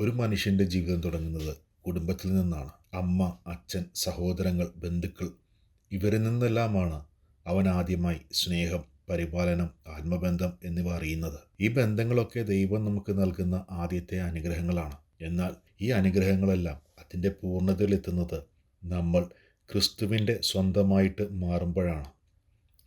ഒരു മനുഷ്യന്റെ ജീവിതം തുടങ്ങുന്നത് കുടുംബത്തിൽ നിന്നാണ്. അമ്മ അച്ഛൻ സഹോദരങ്ങൾ ബന്ധുക്കൾ ഇവരിൽ നിന്നെല്ലാമാണ് അവൻ ആദ്യമായി സ്നേഹം പരിപാലനം ആത്മബന്ധം എന്നിവ അറിയുന്നത്. ഈ ബന്ധങ്ങളൊക്കെ ദൈവം നമുക്ക് നൽകുന്ന ആദ്യത്തെ അനുഗ്രഹങ്ങളാണ്. എന്നാൽ ഈ അനുഗ്രഹങ്ങളെല്ലാം അതിന്റെ പൂർണതയിലെത്തുന്നത് നമ്മൾ ക്രിസ്തുവിന്റെ സ്വന്തമായിട്ട് മാറുമ്പോഴാണ്.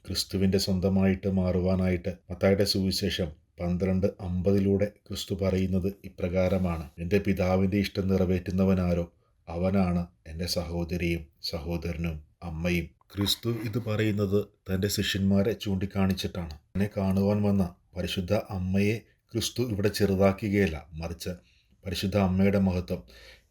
ക്രിസ്തുവിന്റെ സ്വന്തമായിട്ട് മാറുവാനായിട്ട് മത്തായുടെ സുവിശേഷം പന്ത്രണ്ട് അമ്പതിലൂടെ ക്രിസ്തു പറയുന്നത് ഇപ്രകാരമാണ്. എന്റെ പിതാവിന്റെ ഇഷ്ടം നിറവേറ്റുന്നവനാരോ? അവനാണ് എന്റെ സഹോദരിയും സഹോദരനും അമ്മയും. ക്രിസ്തു ഇത് പറയുന്നത് തന്റെ ശിഷ്യന്മാരെ ചൂണ്ടിക്കാണിച്ചിട്ടാണ്. എന്നെ കാണുവാൻ വന്ന പരിശുദ്ധ അമ്മയെ ക്രിസ്തു ഇവിടെ ചെറുതാക്കുകയല്ല മറിച്ച് പരിശുദ്ധ അമ്മയുടെ മഹത്വം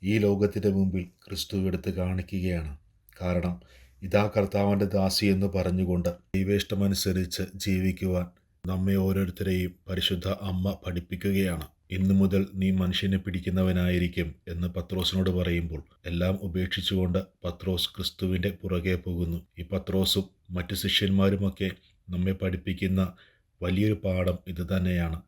ഈ ലോകത്തിന്റെ മുമ്പിൽ ക്രിസ്തു എടുത്ത് കാണിക്കുകയാണ്. കാരണം ഇതാ കർത്താവിന്റെ ദാസി എന്ന് പറഞ്ഞുകൊണ്ട് ദൈവേഷ്ടമനുസരിച്ച് ജീവിക്കുവാൻ നമ്മെ ഓരോരുത്തരെയും പരിശുദ്ധ അമ്മ പഠിപ്പിക്കുകയാണ്. ഇന്നു മുതൽ നീ മനുഷ്യനെ പിടിക്കുന്നവനായിരിക്കും എന്ന് പത്രോസിനോട് പറയുമ്പോൾ എല്ലാം ഉപേക്ഷിച്ചുകൊണ്ട് പത്രോസ് ക്രിസ്തുവിന്റെ പുറകെ പോകുന്നു. ഈ പത്രോസും മറ്റു ശിഷ്യന്മാരുമൊക്കെ നമ്മെ പഠിപ്പിക്കുന്ന വലിയൊരു പാഠം ഇത് തന്നെയാണ്.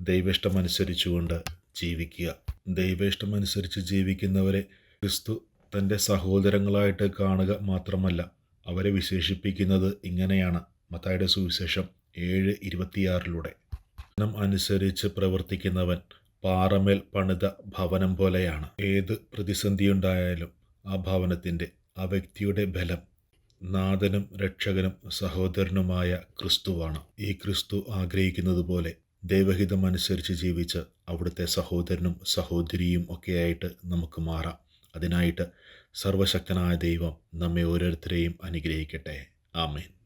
ദൈവേഷ്ടമനുസരിച്ചുകൊണ്ട് ജീവിക്കുക. ദൈവേഷ്ടമനുസരിച്ച് ജീവിക്കുന്നവരെ ക്രിസ്തു തന്റെ സഹോദരങ്ങളായിട്ട് കാണുക മാത്രമല്ല അവരെ വിശേഷിപ്പിക്കുന്നത് ഇങ്ങനെയാണ്. മത്തായുടെ സുവിശേഷം ഏഴ് ഇരുപത്തിയാറിലൂടെ. അനുസരിച്ച് പ്രവർത്തിക്കുന്നവൻ പാറമേൽ പണിത ഭവനം പോലെയാണ്. ഏത് പ്രതിസന്ധിയുണ്ടായാലും ആ ഭവനത്തിന്റെ ആ വ്യക്തിയുടെ ബലം നാഥനും രക്ഷകനും സഹോദരനുമായ ക്രിസ്തുവാണ്. ഈ ക്രിസ്തു ആഗ്രഹിക്കുന്നത് പോലെ ദൈവഹിതമനുസരിച്ച് ജീവിച്ച് അവിടുത്തെ സഹോദരനും സഹോദരിയും ഒക്കെയായിട്ട് നമുക്ക് മാറാം. അതിനായിട്ട് സർവശക്തനായ ദൈവം നമ്മെ ഓരോരുത്തരെയും അനുഗ്രഹിക്കട്ടെ. ആമേൻ.